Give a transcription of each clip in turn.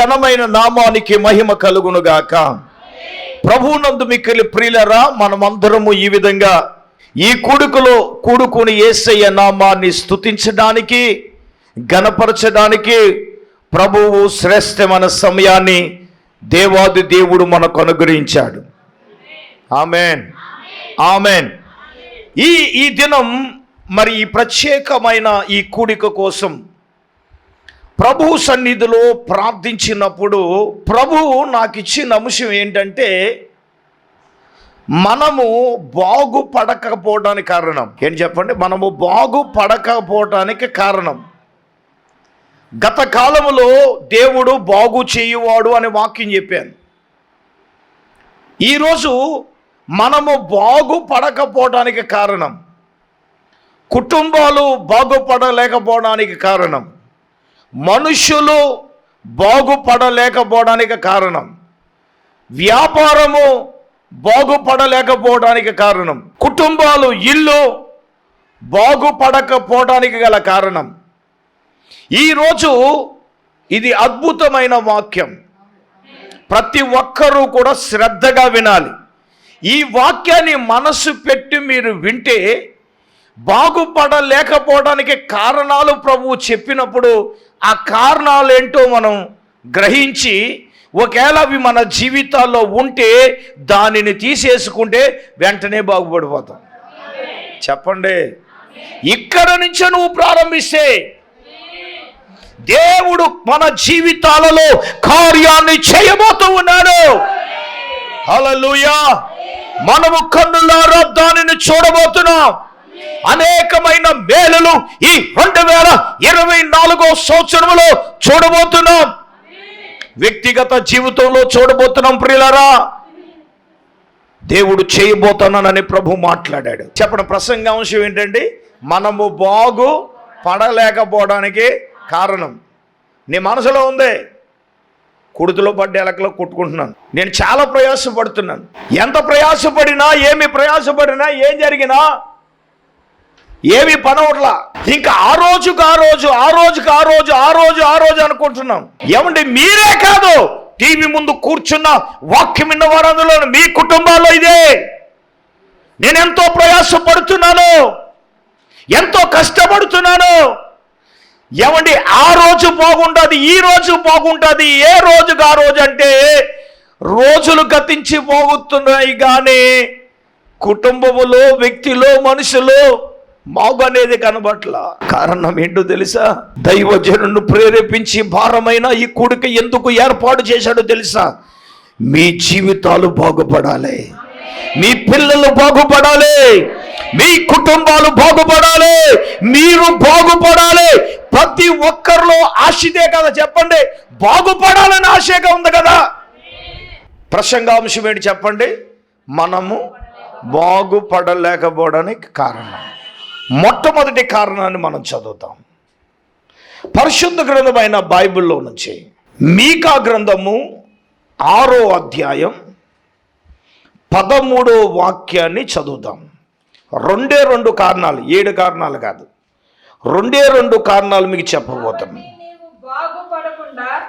ఘనమైన నామానికి మహిమ కలుగునుగాక. ప్రభునందు మిక్కిలి ప్రియులరా మనమందరము ఈ విధంగా ఈ కూడుకులో కూడుకుని ఏసయ్య నామాన్ని స్తుతించడానికి గణపరచడానికి ప్రభువు శ్రేష్టమైన సమయాన్ని దేవాది దేవుడు మనకు అనుగ్రహించాడు. ఆమెన్. ఆమెన్. ఈ ఈ దినం మరి ఈ ప్రత్యేకమైన ఈ కూడిక కోసం ప్రభు సన్నిధిలో ప్రార్థించినప్పుడు ప్రభువు నాకు ఇచ్చిన అంశం ఏంటంటే మనము బాగుపడకపోవడానికి కారణం. ఏం చెప్పండి? మనము బాగుపడకపోవడానికి కారణం. గత కాలంలో దేవుడు బాగు చేయువాడు అనే వాక్యం చెప్పాను. ఈరోజు మనము బాగుపడకపోవడానికి కారణం. కుటుంబాలు బాగుపడలేకపోవడానికి కారణం. మనుషులు బాగుపడలేకపోవడానికి కారణం. వ్యాపారము బాగుపడలేకపోవడానికి కారణం. కుటుంబాలు ఇల్లు బాగుపడకపోవడానికి గల కారణం. ఈరోజు ఇది అద్భుతమైన వాక్యం. ప్రతి ఒక్కరూ కూడా శ్రద్ధగా వినాలి. ఈ వాక్యాన్ని మనసు పెట్టి మీరు వింటే బాగుపడలేకపోవడానికి కారణాలు ప్రభువు చెప్పినప్పుడు ఆ కారణాలు ఏంటో మనం గ్రహించి ఒకవేళ అవి మన జీవితాల్లో ఉంటే దానిని తీసేసుకుంటే వెంటనే బాగుపడిపోతాం. చెప్పండి. ఇక్కడ నుంచే నువ్వు ప్రారంభిస్తే దేవుడు మన జీవితాలలో కార్యాన్ని చేయబోతూ ఉన్నాడు. హల్లెలూయా. మనము కన్నులారా దానిని చూడబోతున్నాం. అనేకమైన మేలులు ఈ రెండు వేల ఇరవై నాలుగో సంవత్సరంలో చూడబోతున్నాం. వ్యక్తిగత జీవితంలో చూడబోతున్నాం ప్రియులరా. దేవుడు చేయబోతున్నానని ప్రభు మాట్లాడాడు. చెప్పడం ప్రసంగాంశం ఏంటండి? మనము బాగు పడలేకపోవడానికి కారణం. నీ మనసులో ఉంది. కుడుతులో పడ్డ ఎలకలో కొట్టుకుంటున్నాను. నేను చాలా ప్రయాసపడుతున్నాను. ఎంత ప్రయాసపడినా ఏమి ప్రయాసపడినా ఏం జరిగినా ఏమి పనవట్లా. ఇంకా ఆ రోజుకు ఆ రోజు ఆ రోజుకు ఆ రోజు ఆ రోజు ఆ రోజు అనుకుంటున్నాం. ఏమండి మీరే కాదు. టీవీ ముందు కూర్చున్న వాక్యం విన్న వారందులో మీ కుటుంబాల్లో ఇదే. నేనెంతో ప్రయాసపడుతున్నాను. ఎంతో కష్టపడుతున్నాను. ఏమండి ఆ రోజు బాగుంటుంది ఈ రోజు బాగుంటుంది ఏ రోజుకు ఆ రోజు అంటే రోజులు గతించి పోగుతున్నాయి కానీ కుటుంబములో వ్యక్తిలో మనుషులు మాగు అనేది కనబట్ల. కారణం ఏంటో తెలుసా? దైవజనును ప్రేరేపించి భారమైన ఈ కొడుక ఎందుకు ఏర్పాటు చేశాడో తెలుసా? మీ జీవితాలు బాగుపడాలి. మీ పిల్లలు బాగుపడాలి. మీ కుటుంబాలు బాగుపడాలి. మీరు బాగుపడాలి. ప్రతి ఒక్కరిలో ఆశిదే కదా చెప్పండి. బాగుపడాలని ఆశగా ఉంది కదా. ప్రసంగాంశం ఏంటి చెప్పండి? మనము బాగుపడలేకపోవడానికి కారణం. మొట్టమొదటి కారణాన్ని మనం చదువుతాం. పరిశుద్ధ గ్రంథమైన బైబిల్లో నుంచి మీకా గ్రంథము ఆరో అధ్యాయం పదమూడో వాక్యాన్ని చదువుదాం రెండే రెండు కారణాలు ఏడు కారణాలు కాదు. రెండే రెండు కారణాలు మీకు చెప్పబోతున్నాను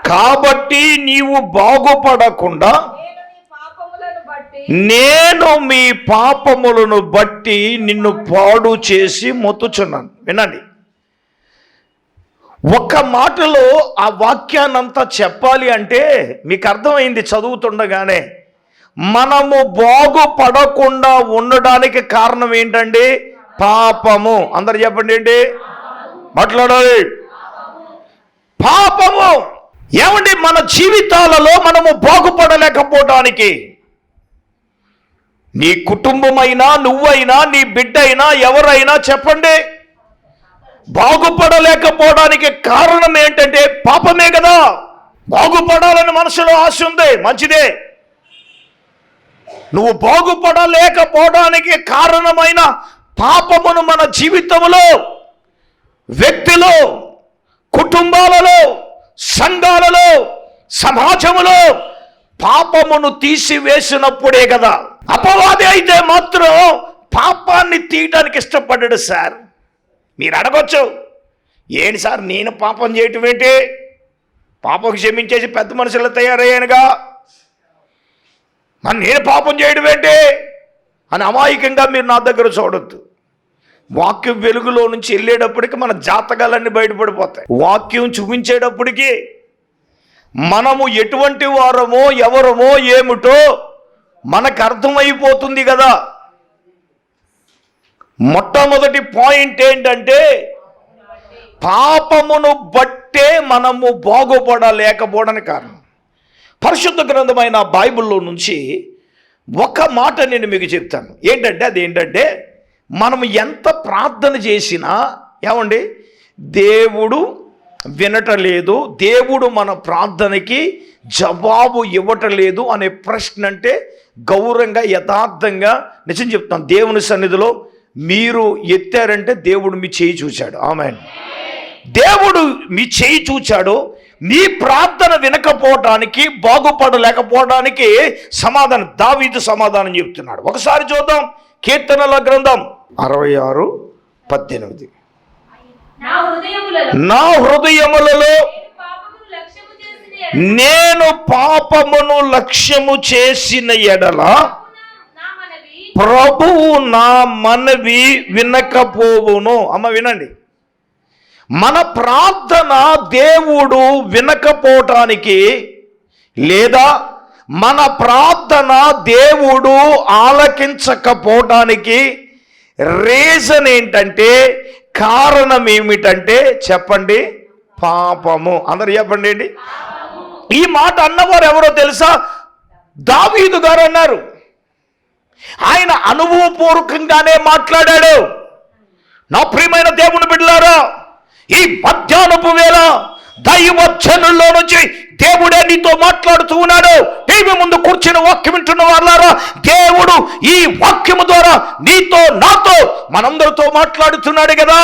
కాబట్టి నీవు బాగుపడకుండా నేను మీ పాపములను బట్టి నిన్ను పాడు చేసి మొత్తుచున్నాను. వినండి. ఒక్క మాటలో ఆ వాక్యాన్నంతా చెప్పాలి అంటే మీకు అర్థమైంది చదువుతుండగానే. మనము బాగుపడకుండా ఉండడానికి కారణం ఏంటండి? పాపము. అందరు చెప్పండి ఏంటి? మాట్లాడాలి. పాపము. ఏమండి? మన జీవితాలలో మనము బాగుపడలేకపోవడానికి నీ కుటుంబమైనా నువ్వైనా నీ బిడ్డైనా ఎవరైనా చెప్పండి. బాగుపడలేకపోవడానికి కారణం ఏంటంటే పాపమే కదా. బాగుపడాలని మనసులో ఆశ ఉంది మంచిదే. నువ్వు బాగుపడలేకపోవడానికి కారణమైన పాపమును మన జీవితంలో వ్యక్తిలో కుటుంబాలలో సంఘాలలో సమాజములో పాపమును తీసివేసినప్పుడే కదా. అపవాది అయితే మాత్రం పాపాన్ని తీయటానికి ఇష్టపడ్డాడు సార్. మీరు అడగొచ్చు. ఏంటి సార్ నేను పాపం చేయటం ఏంటి? పాపం క్షమించేసి పెద్ద మనుషులు తయారయ్యానుగా. మరి నేను పాపం చేయడం ఏంటి? అని అమాయకంగా మీరు నా దగ్గర చూడొద్దు. వాక్యం వెలుగులో నుంచి వెళ్ళేటప్పటికి మన జాతకాలన్నీ బయటపడిపోతాయి. వాక్యం చూపించేటప్పటికి మనము ఎటువంటి వారమో ఎవరమో ఏమిటో మనకు అర్థమైపోతుంది కదా. మొట్టమొదటి పాయింట్ ఏంటంటే పాపమును బట్టే మనము బాగుపడలేకపోవడానికి కారణం. పరిశుద్ధ గ్రంథమైన బైబిల్లో నుంచి ఒక మాట నేను మీకు చెప్తాను. ఏంటంటే అది ఏంటంటే మనం ఎంత ప్రార్థన చేసినా ఏమండి దేవుడు వినటలేదు. దేవుడు మన ప్రార్థనకి జవాబు ఇవ్వటలేదు అనే ప్రశ్న అంటే గౌరవంగా యథార్థంగా నిజం చెప్తాను దేవుని సన్నిధిలో మీరు ఎత్తారంటే దేవుడు మీ చేయి చూశాడు. ఆమె దేవుడు మీ చేయి చూచాడు. నీ ప్రార్థన వినకపోవటానికి బాగుపడలేకపోవడానికి సమాధానం దావీదు సమాధానం చెప్తున్నాడు. ఒకసారి చూద్దాం కీర్తనల గ్రంథం. అరవై ఆరు పద్దెనిమిది. నా హృదయములలో. నేను పాపమును లక్ష్యము చేసిన ఎడల. ప్రభువు నా మనవి వినకపోవును. అమ్మ వినండి. మన ప్రార్థన దేవుడు వినకపోవటానికి లేదా మన ప్రార్థన దేవుడు ఆలకించకపోవటానికి రీజన్ ఏంటంటే కారణం ఏమిటంటే చెప్పండి పాపము. అందరు చెప్పండి ఏంటి? ఈ మాట అన్నవారు ఎవరో తెలుసా? దావీదు గారు అన్నారు. ఆయన అనుభవపూర్వకంగానే మాట్లాడాడు. నా ప్రియమైన దేవుని బిడ్డలారా ఈ మధ్యాహ్నపు వేళ దైవచ్చనుల్లో నుంచి దేవుడే నీతో మాట్లాడుతూ ఉన్నాడు. టీవీ ముందు కూర్చుని వాక్యం వింటున్న వాళ్ళారా దేవుడు ఈ వాక్యము ద్వారా నీతో నాతో మనందరితో మాట్లాడుతున్నాడు కదా.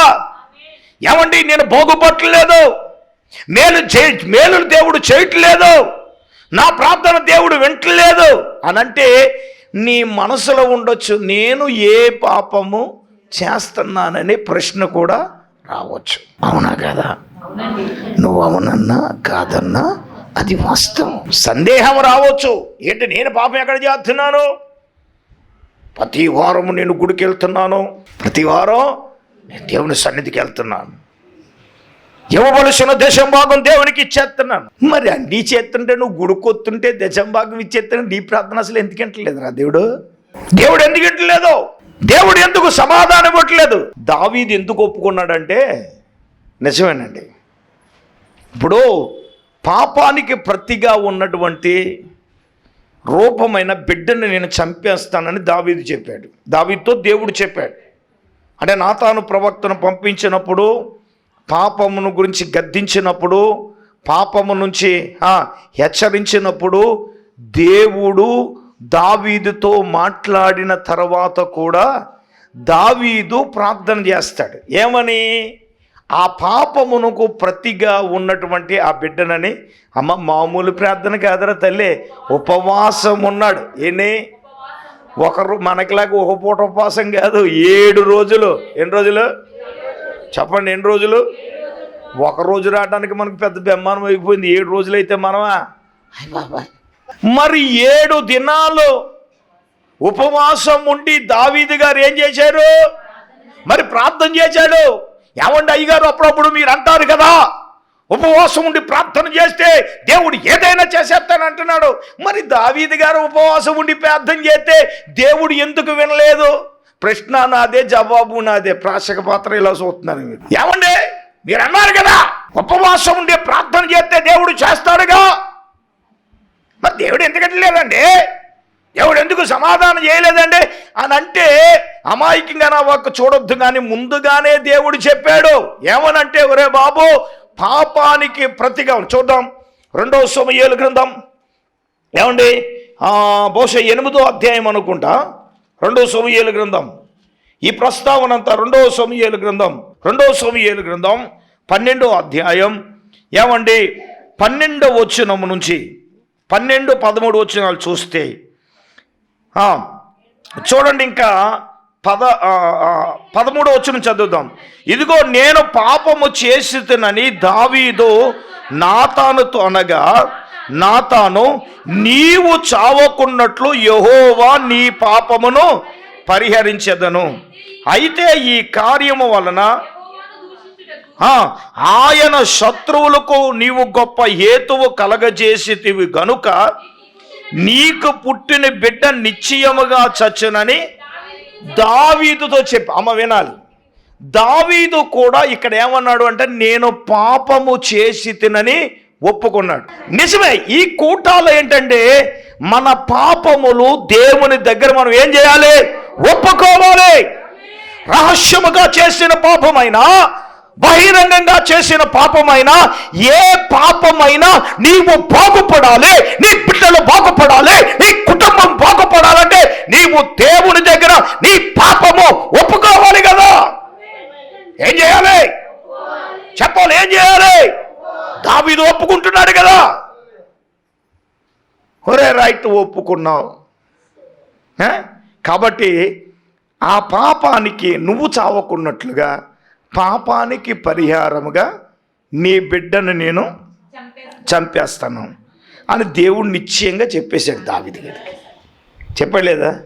ఏమండి నేను బాగుపట్టలేదు మేలు చే మేలు దేవుడు చేయట్లేదు. నా ప్రార్థన దేవుడు వింటలేదు. అనంటే నీ మనసులో ఉండొచ్చు నేను ఏ పాపము చేస్తున్నానని ప్రశ్న కూడా రావచ్చు. అవునా కదా? నువ్వు అవునన్నా కాదన్నా అది వాస్తవం. సందేహం రావచ్చు. ఏంటి నేను పాపం ఎక్కడ చేస్తున్నాను? ప్రతి వారం నేను గుడికి వెళ్తున్నాను ప్రతి వారం నేను దేవుని సన్నిధికి వెళ్తున్నాను. ఇవ్వవలసిన దశం భాగం దేవునికి ఇచ్చేస్తున్నాను. మరి అన్నీ చేస్తుంటే నువ్వు గుడికొత్తుంటే దశం భాగం ఇచ్చేస్తున్నా నీ ప్రార్థన అసలు ఎందుకు వింటలేదురా దేవుడు? దేవుడు ఎందుకు వింటలేదు? దేవుడు ఎందుకు సమాధానం ఇవ్వట్లేదు? దావీది ఎందుకు ఒప్పుకున్నాడంటే నిజమేనండి. ఇప్పుడు పాపానికి ప్రతిగా ఉన్నటువంటి రూపమైన బిడ్డను నేను చంపేస్తానని దావీదు చెప్పాడు. దావీతో దేవుడు చెప్పాడు. అంటే నాతాను ప్రవక్తను పంపించినప్పుడు పాపమును గురించి గద్దించినప్పుడు పాపము నుంచి హెచ్చరించినప్పుడు దేవుడు దావీదుతో మాట్లాడిన తర్వాత కూడా దావీదు ప్రార్థన చేస్తాడు. ఏమని? ఆ పాపమునకు ప్రతిగా ఉన్నటువంటి ఆ బిడ్డనని అమ్మ మామూలు ప్రార్థన కాదరా తల్లి ఉపవాసం ఉన్నాడు. ఏంటి ఒకరు మనకిలాగా ఒక పూట ఉపవాసం కాదు ఏడు రోజులు. ఎన్ని రోజులు? చెప్పండి ఎన్ని రోజులు? ఒక రోజు రావడానికి మనకు పెద్ద బెమ్మానం అయిపోయింది. ఏడు రోజులు అయితే మనమా. మరి ఏడు దినాలు ఉపవాసం ఉండి దావీదు గారు ఏం చేశారు? మరి ప్రార్థన చేశాడు. ఏమండి అయ్యగారు అప్పుడప్పుడు మీరు అంటారు కదా ఉపవాసం ఉండి ప్రార్థన చేస్తే దేవుడు ఏదైనా చేసేస్తాను అంటున్నాడు. మరి దావీది గారు ఉపవాసం ఉండి ప్రార్థన చేస్తే దేవుడు ఎందుకు వినలేదు? ప్రశ్న నాదే జవాబు నాదే ప్రాశక పాత్ర ఇలా చూస్తున్నాను మీరు. ఏమండి? మీరు అన్నారు కదా ఉపవాసం ఉండి ప్రార్థన చేస్తే దేవుడు చేస్తాడుగా. మరి దేవుడు ఎందుకంటే లేదండి దేవుడు ఎందుకు సమాధానం చేయలేదండి? అని అంటే అమాయకంగా నా ఒక్క చూడొద్దు కానీ ముందుగానే దేవుడు చెప్పాడు. ఏమనంటే ఒరే బాబు పాపానికి ప్రతిగా చూద్దాం. రెండవ సమయాలు గ్రంథం. ఏమండి? బహుశా ఎనిమిదో అధ్యాయం అనుకుంటా. రెండవ సమయాలు గ్రంథం. ఈ ప్రస్తావన అంతా రెండవ సమయాలు గ్రంథం. రెండవ సమయాలు గ్రంథం పన్నెండో అధ్యాయం. ఏమండి? పన్నెండో వచ్చినము నుంచి పన్నెండు పదమూడు వచ్చినాలు చూస్తే చూడండి ఇంకా పద పదమూడో వచ్చిన చదువుదాం. ఇదిగో నేను పాపము చేసినని దావీదు నాతానుతో అనగా నాతాను నీవు చావకున్నట్లు యహోవా నీ పాపమును పరిహరించెదను. అయితే ఈ కార్యము వలన ఆయన శత్రువులకు నీవు గొప్ప హేతువు కలగజేసితివి గనుక నీకు పుట్టిన బిడ్డ నిశ్చయముగా చచ్చునని దావీదుతో చెప్పి. అమ్మ వినాలి. దావీదు కూడా ఇక్కడ ఏమన్నాడు అంటే నేను పాపము చేసి తినని ఒప్పుకున్నాడు. నిజమే ఈ కూటాలు ఏంటంటే మన పాపములు దేవుని దగ్గర మనం ఏం చేయాలి? ఒప్పుకోవాలి. రహస్యముగా చేసిన పాపమైనా బహిరంగంగా చేసిన పాపమైనా ఏ పాపమైనా నీవు బాగుపడాలి నీ బిడ్డలు బాగుపడాలి నీ కుటుంబం బాగుపడాలంటే నీవు దేవుని దగ్గర నీ పాపము ఒప్పుకోవాలి కదా. ఏం చేయాలి? చెప్పాలి ఏం చేయాలి? దావీదు ఒప్పుకుంటున్నాడు కదా. ఒరే రైట్ ఒప్పుకున్నావు. కాబట్టి ఆ పాపానికి నువ్వు చావకున్నట్లుగా పాపానికి పరిహారముగా నీ బిడ్డను నేను చంపేస్తాను. అని దేవుడు నిశ్చయంగా చెప్పేశాడు దావిది గారికి. చెప్పలేదా?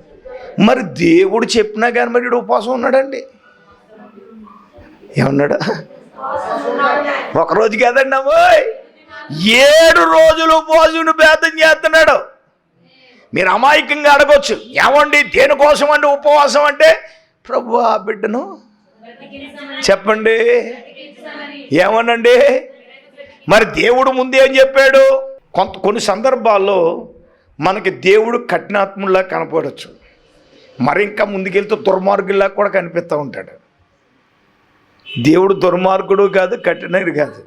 మరి దేవుడు చెప్పినా కానీ మరి ఉపవాసం ఉన్నాడండి. ఏమన్నాడు? ఒకరోజు కదండి అమ్మాయి. ఏడు రోజులు ఉపవాసం భేదం చేస్తున్నాడు. మీరు అమాయకంగా అడగొచ్చు. ఏమండి? దేనికోసం అండి ఉపవాసం అంటే ప్రభు ఆ బిడ్డను చెప్పండి. ఏమనండి? మరి దేవుడు ముందే అని చెప్పాడు? కొంత కొన్ని సందర్భాల్లో మనకి దేవుడు కఠినాత్ముల్లా కనపడవచ్చు మరి ఇంకా ముందుకెళ్తే దుర్మార్గుల్లా కూడా కనిపిస్తూ ఉంటాడు. దేవుడు దుర్మార్గుడు కాదు కఠినడు కాదు.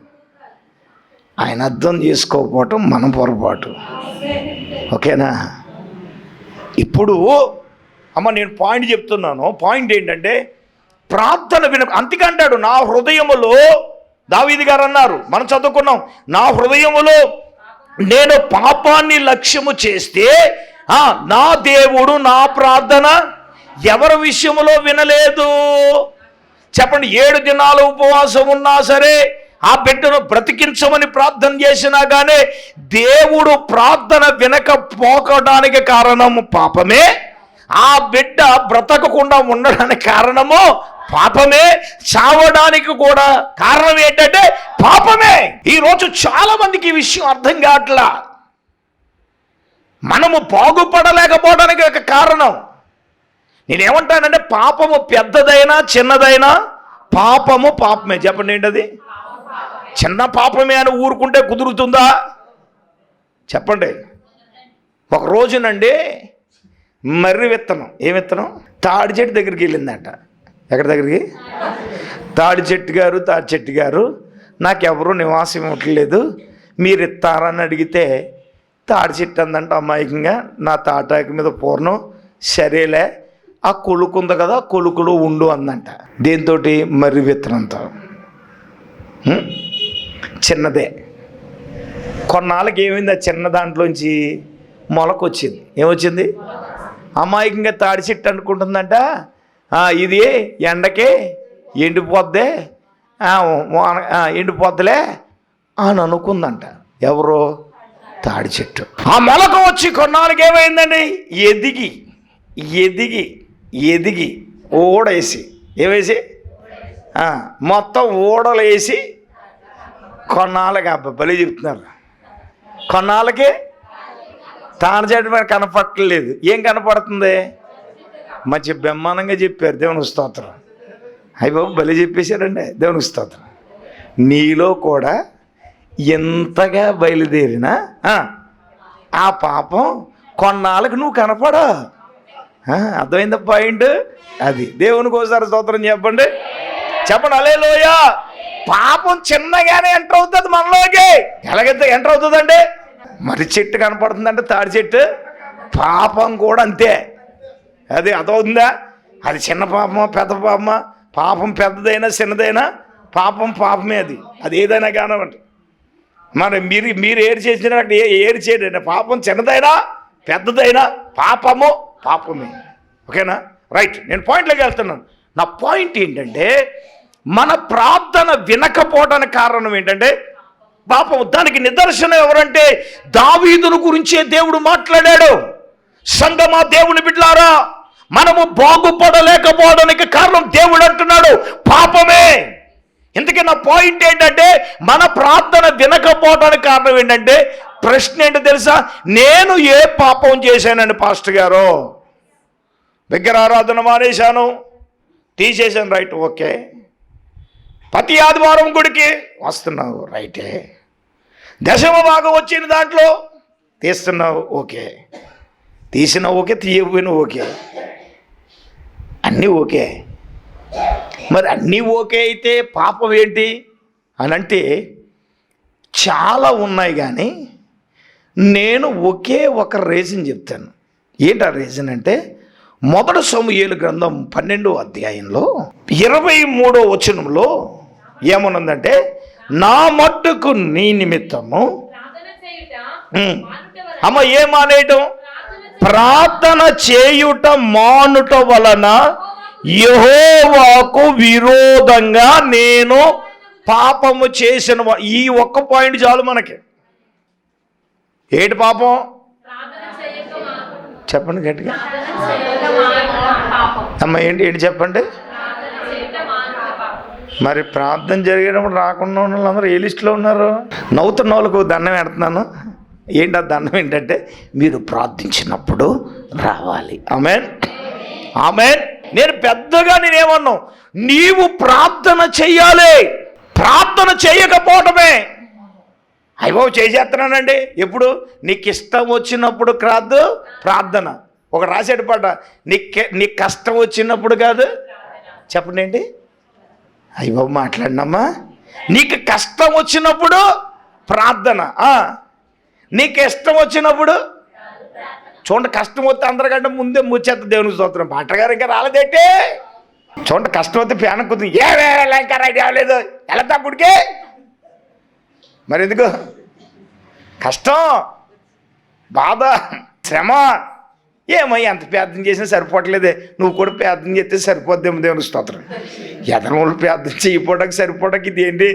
ఆయన అర్థం చేసుకోకపోవటం మన పొరపాటు. ఓకేనా? ఇప్పుడు అమ్మ నేను పాయింట్ చెప్తున్నాను. పాయింట్ ఏంటంటే ప్రార్థన విన అంతకంటాడు నా హృదయములో దావీది గారు అన్నారు మనం చదువుకున్నాం నా హృదయములో నేను పాపాన్ని లక్ష్యము చేస్తే నా దేవుడు నా ప్రార్థన ఎవరి విషయములో వినలేదు. చెప్పండి ఏడు దినాలు ఉపవాసం ఉన్నా సరే ఆ బిడ్డను బ్రతికించమని ప్రార్థన చేసినా కానీ దేవుడు ప్రార్థన వినకపోకడానికి కారణం పాపమే. ఆ బిడ్డ బ్రతకకుండా ఉండడానికి కారణము పాపమే. చావడానికి కూడా కారణం ఏంటంటే పాపమే. ఈరోజు చాలా మందికి ఈ విషయం అర్థం కావట్లా. మనము బాగుపడలేకపోవడానికి ఒక కారణం. నేనేమంటానంటే పాపము పెద్దదైనా చిన్నదైనా పాపము పాపమే. చెప్పండి ఏంటది? చిన్న పాపమే అని ఊరుకుంటే కుదురుతుందా? చెప్పండి. ఒక రోజునండి మర్రి విత్తనం. ఏ విత్తనం? తాడి చెట్టు దగ్గరికి వెళ్ళిందంట. ఎక్కడి దగ్గరికి? తాడి చెట్టు గారు తాడి చెట్టు గారు నాకెవరూ నివాసం ఇవ్వట్లేదు. మీరు ఇస్తారని అడిగితే తాడి చెట్టు అందంట అమాయకంగా. నా తాటాకు మీద పూర్ణం. సరేలే. ఆ కొలుకు ఉంది కదా కొలుకులు కొలుకులో ఉండు అందంట. దేంతో మర్రి విత్తనంతో. చిన్నదే. కొన్నాళ్ళకి ఏమైంది ఆ చిన్న దాంట్లోంచి మొలక వచ్చింది ఏమొచ్చింది? అమాయకంగా తాడి చెట్టు అనుకుంటుందంట. ఇది ఎండకి ఎండిపోద్దే. ఎండిపోద్దిలే అని అనుకుందంట. ఎవరు? తాడి చెట్టు. ఆ మొలక వచ్చి కొన్నాళ్ళకి ఏమైందండి? ఎదిగి ఎదిగి ఎదిగి ఓడేసి ఏమేసి? మొత్తం ఓడలేసి కొన్నాళ్ళకి అబ్బాయి బలి చెప్తున్నారు. కొన్నాళ్ళకి తాను చెట్టు కనపడలేదు కనపడట్లేదు. ఏం కనపడుతుంది? మంచి బ్రహ్మాండంగా చెప్పారు. దేవుని స్తోత్రం. అయ్యి బాబు బలి చెప్పేశారండి. దేవుని స్తోత్రం. నీలో కూడా ఎంతగా బయలుదేరినా ఆ, పాపం కొన్నాళ్ళకి నువ్వు కనపడా అర్థమైంది పాయింట్? అది. దేవునికి ఒకసారి స్తోత్రం చెప్పండి. చెప్పండి అలే లోయ పాపం చిన్నగానే ఎంటర్ అవుతుంది మనలోకి. ఎలాగైతే ఎంటర్ అవుతుందండి? మరి చెట్టు కనపడుతుందంటే తాడి చెట్టు? పాపం కూడా అంతే. అది అదవుతుందా? అది చిన్న పాపమా పెద్ద పాపమా? పాపం పెద్దదైనా చిన్నదైనా పాపం పాపమే అది. అది ఏదైనా కానివ్వండి. మరి మీరు మీరు ఏడు చేసినట్టు ఏ ఏడు చేయడండి పాపం చిన్నదైనా పెద్దదైనా పాపము పాపమే. ఓకేనా? రైట్. నేను పాయింట్లోకి వెళ్తున్నాను. నా పాయింట్ ఏంటంటే మన ప్రార్థన వినకపోవడానికి కారణం ఏంటంటే పాపం దానికి నిదర్శనం ఎవరంటే దావీదును గురించే దేవుడు మాట్లాడాడు. సంగమా దేవుని బిడ్లారా మనము బాగుపడలేకపోవడానికి కారణం దేవుడు అంటున్నాడు. పాపమే. ఇందుకే నా పాయింట్ ఏంటంటే మన ప్రార్థన వినకపోవడానికి కారణం ఏంటంటే ప్రశ్న ఏంటో తెలుసా? నేను ఏ పాపం చేశానని పాస్టర్ గారు. దగ్గర ఆరాధన మానేశాను. తీసేశాను రైట్ ఓకే ప్రతి ఆదివారం గుడికి వస్తున్నావు రైటే దశమ భాగం వచ్చిన దాంట్లో. తీస్తున్నావు ఓకే. తీసిన ఓకే తీయకపోయినా ఓకే. అన్నీ ఓకే. మరి అన్నీ ఓకే అయితే పాపం ఏంటి? అని అంటే చాలా ఉన్నాయి కానీ నేను ఒకే ఒక రీజన్ చెప్తాను. ఏంటి ఆ రీజన్ అంటే మొదటి సమూహేలు గ్రంథం పన్నెండో అధ్యాయంలో ఇరవై మూడో వచనంలో ఏమనుందంటే నా మట్టుకు నీ నిమిత్తము. అమ్మ ఏం మానేయటం? ప్రార్థన చేయుట మానుట వలన యహోవాకు విరోధంగా నేను పాపము చేసిన ఈ ఒక్క పాయింట్ చాలు మనకి. ఏటి పాపం? చెప్పండి గట్టిగా. అమ్మ ఏంటి ఏంటి చెప్పండి ప్రార్థన చేయక మానుట పాపం మరి ప్రార్థన జరిగేటప్పుడు రాకుండా ఉన్న వాళ్ళందరూ ఏ లిస్టులో ఉన్నారు? నవ్వుతున్న వాళ్ళకు దండం పెడుతున్నాను. ఏంటి ఆ దండం ఏంటంటే మీరు ప్రార్థించినప్పుడు రావాలి. ఆమెన్. ఆమెన్. నేను పెద్దగా నేనేమన్నాను నీవు ప్రార్థన చెయ్యాలి. ప్రార్థన చేయకపోవటమే. అయ్యో చేసేస్తున్నానండి ఎప్పుడు? నీకు ఇష్టం వచ్చినప్పుడు కాదు ప్రార్థన. ఒక రాసేడు పాట నీకు నీకు కష్టం వచ్చినప్పుడు కాదు. చెప్పండి ఏంటి? అయ్య బాబు మాట్లాడినమ్మా. నీకు కష్టం వచ్చినప్పుడు ప్రార్థన. నీకు ఇష్టం వచ్చినప్పుడు చూడండి కష్టం వస్తే అందరికంటే ముందే ముచ్చేత దేవునికి స్తోత్రం. పాటగారు ఇంకా రాలేదేంటి? చూడండి కష్టం వస్తే ఫ్యాన్ కుదురు. ఏ ఇంకా రైట్ అవ్వలేదు. ఎలా గుడికి. మరి ఎందుకు కష్టం బాధ శ్రమ ఏమో ఎంత ప్రార్థన చేసినా సరిపోవట్లేదే. నువ్వు కూడా ప్రార్థన చేస్తే సరిపోద్దేమో దేవుని స్తోత్రం. ఎదనోళ్ళు ప్రార్థన చేయపోవడానికి సరిపోవడానికి ఇది ఏంటి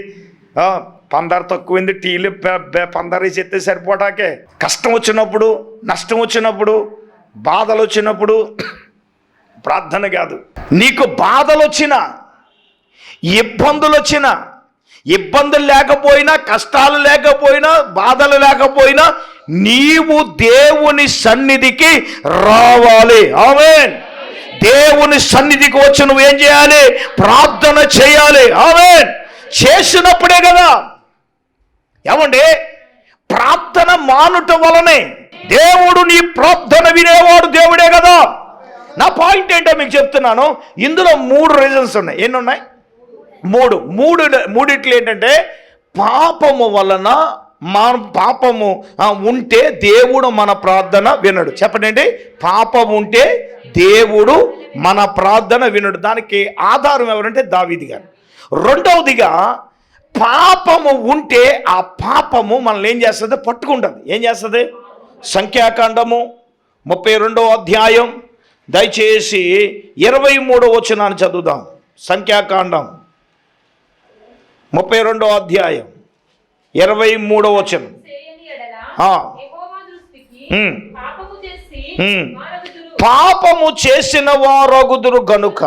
ఆ, పందారు తక్కువైంది టీలు పె- చెప్తే పందారు సరిపోవటాకే కష్టం వచ్చినప్పుడు నష్టం వచ్చినప్పుడు బాధలు వచ్చినప్పుడు ప్రార్థన కాదు. నీకు బాధలు వచ్చినా ఇబ్బందులు వచ్చినా ఇబ్బందులు లేకపోయినా కష్టాలు లేకపోయినా బాధలు లేకపోయినా నీవు దేవుని సన్నిధికి రావాలి. ఆమెన్. దేవుని సన్నిధికి వచ్చి నువ్వు ఏం చేయాలి? ప్రార్థన చేయాలి. ఆమెన్. చేసినప్పుడే కదా. ఏమండి? ప్రార్థన మానుట వలనే దేవుడు నీ ప్రార్థన వినేవాడు దేవుడే కదా. నా పాయింట్ ఏంటో మీకు చెప్తున్నాను. ఇందులో మూడు రీజన్స్ ఉన్నాయి. ఎన్ని ఉన్నాయి? మూడు. మూడు మూడిట్లు ఏంటంటే పాపము వలన మా పాపము ఉంటే దేవుడు మన ప్రార్థన వినడు. చెప్పండి పాపం ఉంటే దేవుడు మన ప్రార్థన వినడు. దానికి ఆధారం ఎవరంటే దావీది గారు. రెండవదిగా పాపము ఉంటే ఆ పాపము మనల్ని ఏం చేస్తుంది? పట్టుకుంటుంది. ఏం చేస్తుంది? సంఖ్యాకాండము ముప్పై రెండవ అధ్యాయం. దయచేసి ఇరవై మూడో వచనాన్ని చదువుదాం. సంఖ్యాకాండం ముప్పై రెండో అధ్యాయం. ఇరవై మూడో వచనం. చేయని ఎడల ఆ. యెహోవా దృష్టికి ఉమ్. పాపము చేసిన వారగుదురు గనుక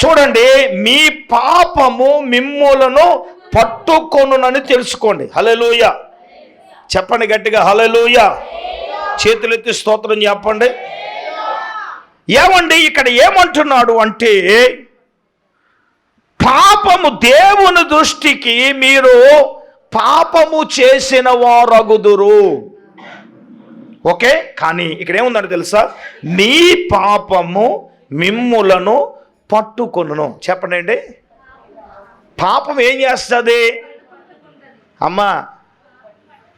చూడండి మీ పాపము మిమ్ములను పట్టుకొనునని తెలుసుకోండి. హలెలూయ చెప్పండి గట్టిగా హలెలూయ చేతులెత్తి స్తోత్రం చెప్పండి. ఏమండి ఇక్కడ ఏమంటున్నాడు అంటే పాపము దేవుని దృష్టికి మీరు పాపము చేసిన వారగుదురు. ఓకే? కానీ ఇక్కడ ఏముందంటే తెలుసా? నీ పాపము మిమ్ములను పట్టుకును చెప్పండి అండి. పాపం ఏం చేస్తుంది? అమ్మా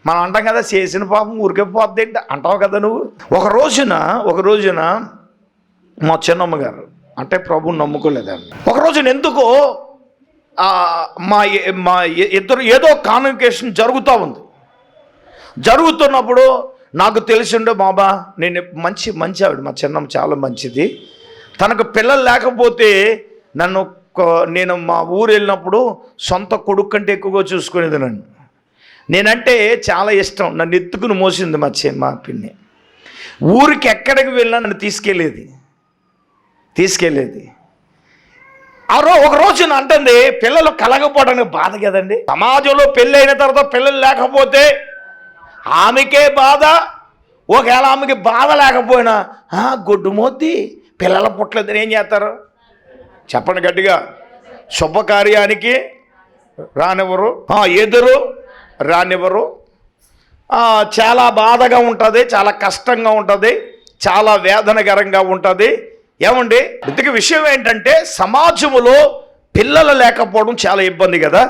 మనం అంటాం కదా చేసిన పాపం ఊరికే పోద్ది అంటావు కదా నువ్వు. ఒక రోజున ఒక రోజున మా చిన్నమ్మ గారు అంటే ప్రభు నమ్ముకోలేదండి. ఒక రోజున ఎందుకో మా మా ఇద్దరు ఏదో కాన్వికేషన్ జరుగుతూ ఉంది. జరుగుతున్నప్పుడు నాకు తెలిసిండు బాబా నేను మంచి మంచి ఆవిడ మా చిన్నమ్మ చాలా మంచిది. తనకు పిల్లలు లేకపోతే నన్ను నేను మా ఊరు వెళ్ళినప్పుడు సొంత కొడుకు కంటే ఎక్కువగా చూసుకునేది నన్ను. నేనంటే చాలా ఇష్టం. నన్ను ఎత్తుకుని మోసింది మా చిన్న మా పిన్ని. ఊరికి ఎక్కడికి వెళ్ళినా నన్ను తీసుకెళ్ళేది. తీసుకెళ్ళేది. ఆ రో ఒక రోజు అంటుంది పిల్లలు కలగపోవడానికి బాధ కదండి. సమాజంలో పెళ్ళి అయిన తర్వాత పిల్లలు లేకపోతే ఆమెకే బాధ ఒకవేళ ఆమెకి బాధ లేకపోయినా గొడ్డు మోద్ది పిల్లల పుట్టలేదని ఏం చేస్తారు? చెప్పండి గట్టిగా. శుభకార్యానికి రానివ్వరు. ఎదురు రానివ్వరు. చాలా బాధగా ఉంటుంది చాలా కష్టంగా ఉంటుంది చాలా వేదనకరంగా ఉంటుంది. ఏమండి? ఇంతకు విషయం ఏంటంటే సమాజంలో పిల్లలు లేకపోవడం చాలా ఇబ్బంది కదా.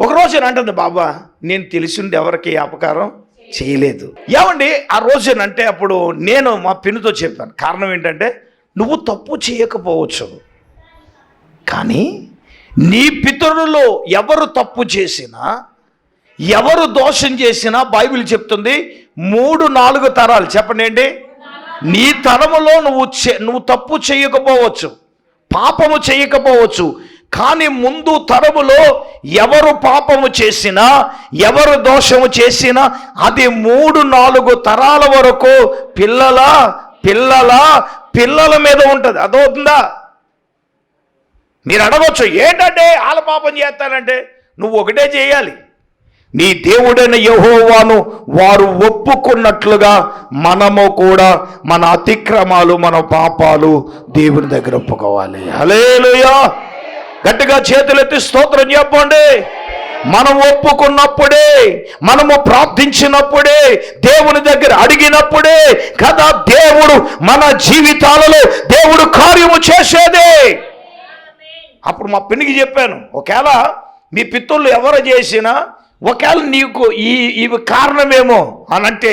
ఒకరోజు అంటుంది బాబా నేను తెలిసింది ఎవరికి అపకారం చేయలేదు. ఏమండి? ఆ రోజు అంటే అప్పుడు నేను మా పిన్నుతో చెప్పాను. కారణం ఏంటంటే నువ్వు తప్పు చేయకపోవచ్చు. కానీ నీ పితరులలో ఎవరు తప్పు చేసినా ఎవరు దోషం చేసినా బైబిల్ చెప్తుంది మూడు నాలుగు తరాలు. చెప్పండి ఏంటి? నీ తరములో నువ్వు చే- నువ్వు తప్పు చేయకపోవచ్చు పాపము చేయకపోవచ్చు కానీ ముందు తరములో ఎవరు పాపము చేసినా ఎవరు దోషము చేసినా అది మూడు నాలుగు తరాల వరకు పిల్లల పిల్లల పిల్లల మీద ఉంటుంది. అదవుతుందా మీరు అడగచ్చు ఏంటంటే వాళ్ళ పాపం చేస్తానంటే నువ్వు ఒకటే చేయాలి. నీ దేవుడైన యహోవాను వారు ఒప్పుకున్నట్లుగా మనము కూడా మన అతిక్రమాలు మన పాపాలు దేవుని దగ్గర ఒప్పుకోవాలి. హలేలుయా గట్టిగా చేతులెత్తి స్తోత్రం చెప్పండి. మనం ఒప్పుకున్నప్పుడే మనము ప్రార్థించినప్పుడే దేవుని దగ్గర అడిగినప్పుడే కదా దేవుడు మన జీవితాలలో దేవుడు కార్యము చేసేదే. అప్పుడు మా పిన్నికి చెప్పాను ఒకవేళ మీ పిత్తులు ఎవరు చేసినా ఒకవేళ నీకు ఈ ఇవి కారణమేమో అని అంటే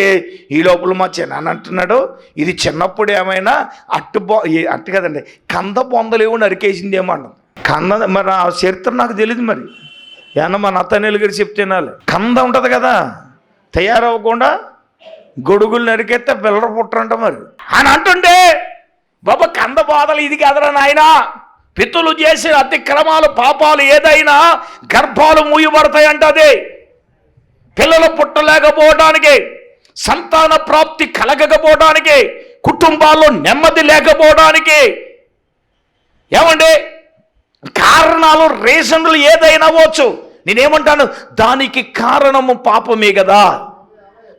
ఈ లోపల మా చిన్న అంటున్నాడు ఇది చిన్నప్పుడు ఏమైనా అట్టు బొ అట్టు కదండి కంద బొందలేవు నరికేసిందేమో అన్నది కంద మరి ఆ చరిత్ర నాకు తెలియదు మరి. ఏమన్నా మా నత్తనేలు గారు చెప్తేనాలి కంద ఉంటుంది కదా తయారవ్వకుండా గొడుగులు నరికేస్తే పిల్లలు పుట్టరంట మరి. అని అంటుండే బాబా కంద బాధలు ఇది కదరా నాయనా. పితులు చేసిన అతిక్రమాలు పాపాలు ఏదైనా గర్భాలు మూయబడతాయంటది పిల్లలు పుట్టలేకపోవడానికి సంతాన ప్రాప్తి కలగకపోవడానికి కుటుంబాల్లో నెమ్మది లేకపోవడానికి. ఏమండి? కారణాలు రీజన్లు ఏదైనా అవ్వచ్చు. నేనేమంటాను? దానికి కారణము పాపమే కదా.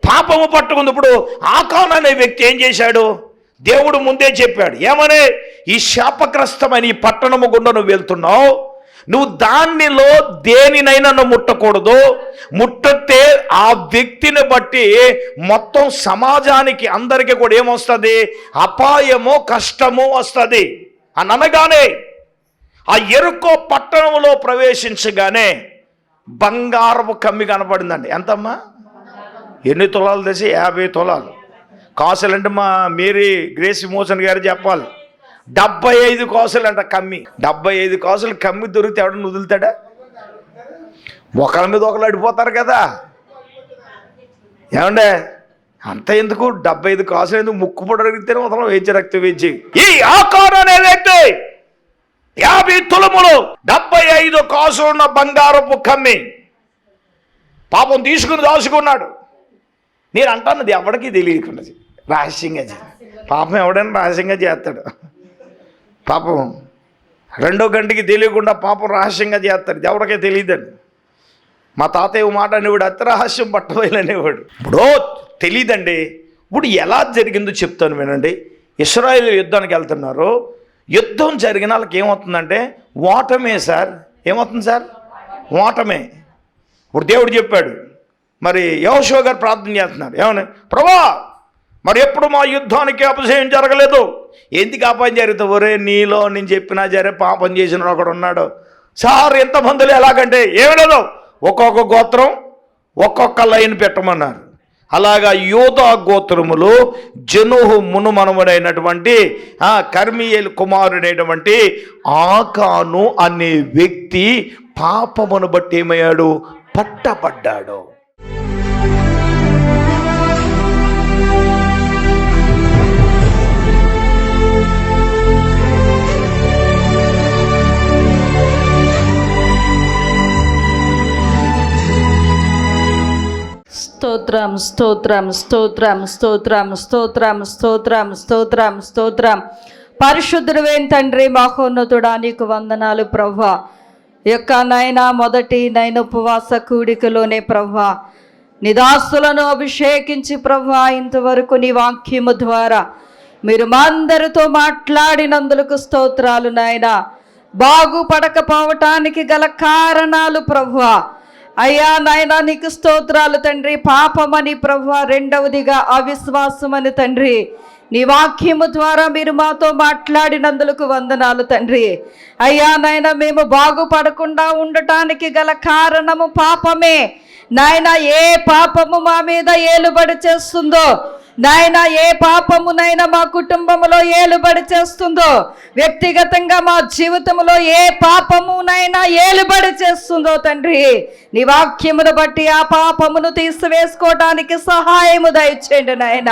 పాపము పట్టుకుంది. ఇప్పుడు ఆకాన్ అనే వ్యక్తి ఏం చేశాడు? దేవుడు ముందే చెప్పాడు. ఏమని? ఈ శాపగ్రస్తమైన ఈ పట్టణము గుండా నువ్వు వెళ్తున్నావు. నువ్వు దానిలో దేనినైనా నువ్వు ముట్టకూడదు. ముట్టతే ఆ వ్యక్తిని బట్టి మొత్తం సమాజానికి అందరికీ కూడా ఏమొస్తుంది? అపాయము కష్టము వస్తుంది. అని అనగానే ఆ ఎరుకో పట్టణంలో ప్రవేశించగానే బంగారపు కమ్మి కనపడిందండి. ఎంతమ్మా? ఎన్ని తులాలు తెసి యాభై తులాలు. కాసులంటే మా మేరీ గ్రేసి మోసన్ గారు చెప్పాలి. డెబ్బై ఐదు కోసలు అంట కమ్మి. డెబ్బై ఐదు కోసలు కమ్మి దొరికితే ఎవడన్నా వదులుతాడా? ఒకళ్ళ మీద ఒకళ్ళు అడిపోతారు కదా. ఏమండే? అంత ఎందుకు? డెబ్బై ఐదు కాసులు ఎందుకు? ముక్కు పొడ మొత్తం వేచి రక్తం వేచి ఈ ఆకారం అనే వ్యక్తి యాభై తులములు డెబ్బై ఐదు కాసులున్న బంగారపు కమ్మి. పాపం తీసుకుని దాచుకున్నాడు. నేను అంటాను ఎవరికి తెలియకుండా రహస్యంగా పాపం ఎవడైనా రహస్యంగా చేస్తాడు. పాపం రెండో గంటకి తెలియకుండా పాపం రహస్యంగా చేస్తారు. ఎవరికే తెలియదండి. మా తాతయ్య మాట అనేవాడు అతి రహస్యం పట్టబోయలనేవాడు ఇప్పుడు తెలియదండి ఇప్పుడు ఎలా జరిగిందో చెప్తాను వినండి. ఇస్రాయేల్ యుద్ధానికి వెళ్తున్నారు. యుద్ధం జరిగిన వాళ్ళకి ఏమవుతుందంటే ఓటమే సార్. ఏమవుతుంది సార్? ఓటమే. ఇప్పుడు దేవుడు చెప్పాడు. మరి యోశో గారు ప్రార్థన చేస్తున్నారు. ఏమని? ప్రభా మరి ఎప్పుడు మా యుద్ధానికి అపజయం జరగలేదు? ఎందుకు అపాయం జరుగుతుంది? ఒరే నీలో నేను చెప్పినా జరే పాపం చేసిన ఒకడు ఉన్నాడు. సార్ ఎంతమందిలో ఎలాగంటే ఏమిడదు లేదు ఒక్కొక్క గోత్రం ఒక్కొక్క లైన్ పెట్టమన్నారు. అలాగా యోధా గోత్రములు జనుహు మునుమనుమడైనటువంటి ఆ కర్మియేలు కుమారుడైనటువంటి ఆకాను అనే వ్యక్తి పాపమును బట్టి ఏమయ్యాడు? పట్టబడ్డాడు. స్తోత్రం స్తోత్రం స్తోత్రం స్తోత్రం స్తోత్రం స్తోత్రం స్తోత్రం స్తోత్రం. పరిశుద్ధుడవేం తండ్రి మహోన్నతుడా నీకు వందనాలు ప్రభా యొక్క నైనా మొదటి నైన ఉపవాస కూడికలోనే ప్రభా నిదాసులను అభిషేకించి ప్రభా ఇంతవరకు నీ వాక్యము ద్వారా. మీరు మా అందరితో మాట్లాడినందులకు స్తోత్రాలు నాయన. బాగుపడకపోవటానికి గల కారణాలు ప్రభువా అయ్యా నాయన నీకు స్తోత్రాలు తండ్రి. పాపమని ప్రభు రెండవదిగా అవిశ్వాసమని తండ్రి. నీ వాక్యము ద్వారా మీరు మాతో మాట్లాడినందులకు వందనాలు తండ్రి. అయ్యా నాయన మేము బాగుపడకుండా ఉండటానికి గల కారణము పాపమే. నాయన ఏ పాపము మా మీద ఏలుబడి చేస్తుందో నాయన ఏ పాపమునైనా మా కుటుంబంలో ఏలుబడి చేస్తుందో వ్యక్తిగతంగా మా జీవితంలో ఏ పాపమునైనా ఏలుబడి చేస్తుందో తండ్రి నీ వాక్యమును బట్టి ఆ పాపమును తీసివేసుకోవడానికి సహాయము దయచేయండి నాయన.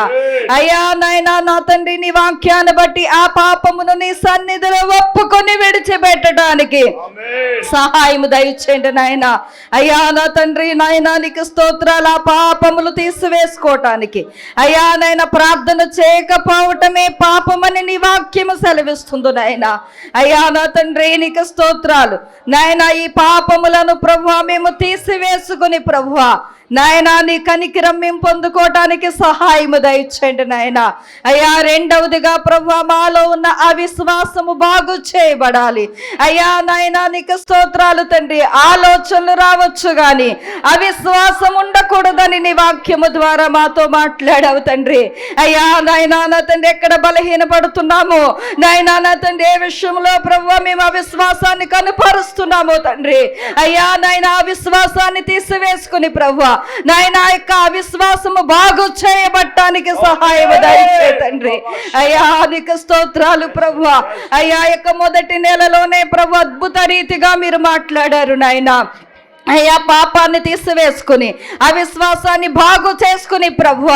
అయ్యా నాయన నా తండ్రి నీ వాక్యాన్ని బట్టి ఆ పాపమును నీ సన్నిధిలో ఒప్పుకొని విడిచిపెట్టడానికి సహాయము దయచేయండి నాయన. అయ్యా నా తండ్రి నాయన నీకు స్తోత్రాలు ఆ పాపములు తీసివేసుకోవటానికి అయ్యా నాయన ప్రార్థన చేయకపోవటమే పాపమని నీ వాక్యము సెలవిస్తుంది నాయన. అయ్యా నా తండ్రి నీకు స్తోత్రాలు. నాయన ఈ పాపములను ప్రభు మేము తీసివేసుకుని ప్రభు నాయనా నీ కనికిరం మేము పొందుకోవటానికి సహాయము దయచేయండి నాయన. అయ్యా రెండవదిగా ప్రభు మాలో ఉన్న అవిశ్వాసము బాగు చేయబడాలి. అయ్యా నాయన నీకు స్తోత్రాలు తండ్రి. ఆలోచనలు రావచ్చు గాని అవిశ్వాసం ఉండకూడదని నీ వాక్యము ద్వారా మాతో మాట్లాడావు తండ్రి. అయ్యా నాయనా నా తండ్రి ఎక్కడ బలహీనపడుతున్నామో నాయనా నా తండ్రి ఏ విషయంలో ప్రభు మేము అవిశ్వాసాన్ని కనుపరుస్తున్నాము తండ్రి. అయ్యా నాయన అవిశ్వాసాన్ని తీసివేసుకుని ప్రభు నాయన యొక్క అవిశ్వాసము బాగు చేయబట్టానికి సహాయం దయచే తండ్రి. అయ్యా నీకు స్తోత్రాలు ప్రభు. అయ్యా యొక్క మొదటి నెలలోనే ప్రభు అద్భుత రీతిగా మీరు మాట్లాడారు నాయన. అయ్యా పాపాన్ని తీసివేసుకుని అవిశ్వాసాన్ని బాగు చేసుకుని ప్రభు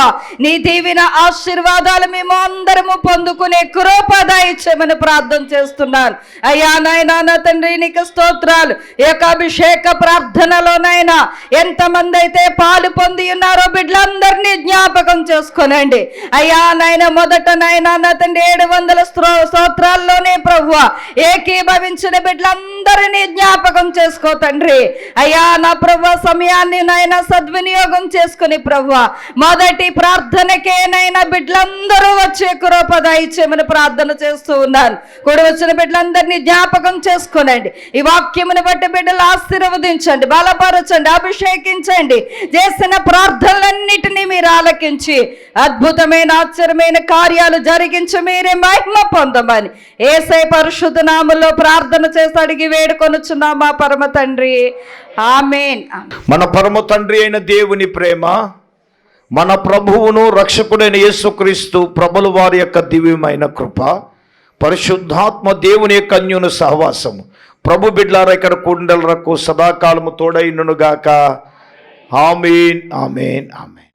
నీ దీవిన ఆశీర్వాదాలు మేము అందరము పొందుకునే కృపదాయిచ్చమని ప్రార్థన చేస్తున్నాను. అయ్యా నాయనా నా తండ్రి నీకు స్తోత్రాలు. యొక్క అభిషేక ప్రార్థనలోనైనా ఎంతమంది అయితే పాలు పొంది ఉన్నారో బిడ్డలందరినీ జ్ఞాపకం చేసుకోనండి. అయ్యా నాయన మొదట నాయనా నా తండ్రి ఏడు వందల స్త్రో స్తోత్రాల్లోనే ప్రభు ఏకీభవించిన బిడ్డలందరినీ జ్ఞాపకం చేసుకో తండ్రి. అయ్యా నా ప్రభు సమయాన్ని నాయన సద్వినియోగం చేసుకుని ప్రభు. మొదటి ప్రార్థనకే నైనా బిడ్డలందరూ వచ్చే కృపద ఇచ్చేమని ప్రార్థన చేస్తూ ఉన్నాను. కూడా వచ్చిన బిడ్డలందరినీ జ్ఞాపకం చేసుకునండి. ఈ వాక్యముని బట్టి బిడ్డలు ఆశీర్వదించండి బలపరచండి అభిషేకించండి. చేసిన ప్రార్థనలన్నిటినీ మీరు ఆలకించి అద్భుతమైన ఆశ్చర్యమైన కార్యాలు జరిగించి మీరే మహిమ పొందమని. ఏసై పరిశుద్ధ నామంలో ప్రార్థన చేసి అడిగి వేడుకొనుచున్నా మా పరమ తండ్రి. ఆమెన్. మన పరమ తండ్రి అయిన దేవుని ప్రేమ మన ప్రభువును రక్షకుడైన యేసుక్రీస్తు ప్రభుల వారి యొక్క దివ్యమైన కృప పరిశుద్ధాత్మ దేవుని యొక్క అన్యున సహవాసము. ప్రభు బిడ్లార ఇక్కడ కుండలరకు సదాకాలము తోడైననుగాక ఆమెన్ ఆమెన్ ఆమెన్.